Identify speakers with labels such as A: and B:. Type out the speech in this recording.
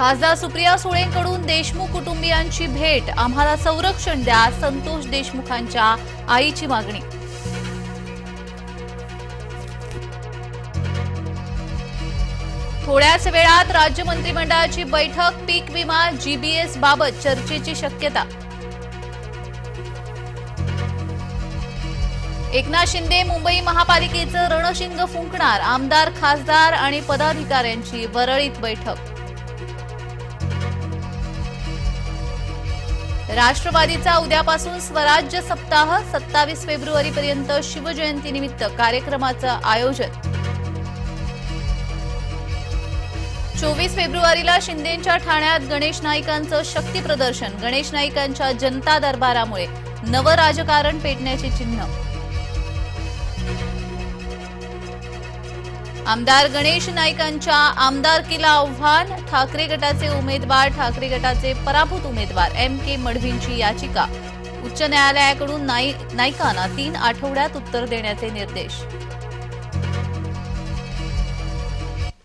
A: खासदार सुप्रिया सुळेंकडून देशमुख कुटुंबियांची भेट. आम्हाला संरक्षण द्या संतोष देशमुखांच्या आईची मागणी. थोड्याच वेळात राज्य मंत्रिमंडळाची बैठक पीक विमा जीबीएस बाबत चर्चेची शक्यता. एकनाथ शिंदे मुंबई महापालिकेचं रणशिंग फुंकणार. आमदार खासदार आणि पदाधिकाऱ्यांची वरळीत बैठक. राष्ट्रवादीचा उद्यापासून स्वराज्य सप्ताह सत्तावीस फेब्रुवारीपर्यंत शिवजयंतीनिमित्त कार्यक्रमाचं आयोजन. चोवीस फेब्रुवारीला शिंदेंच्या ठाण्यात गणेश नाईकांचं शक्ती प्रदर्शन. गणेश नाईकांच्या जनता दरबारामुळे नवं राजकारण पेटण्याचे चिन्ह. आमदार गणेश नाईकांच्या आमदारकीला आव्हान ठाकरे गटाचे उमेदवार ठाकरे गटाचे पराभूत उमेदवार एम के मडवींची याचिका. उच्च न्यायालयाकडून नाई नाईकांना तीन आठवड्यात उत्तर देण्याचे निर्देश.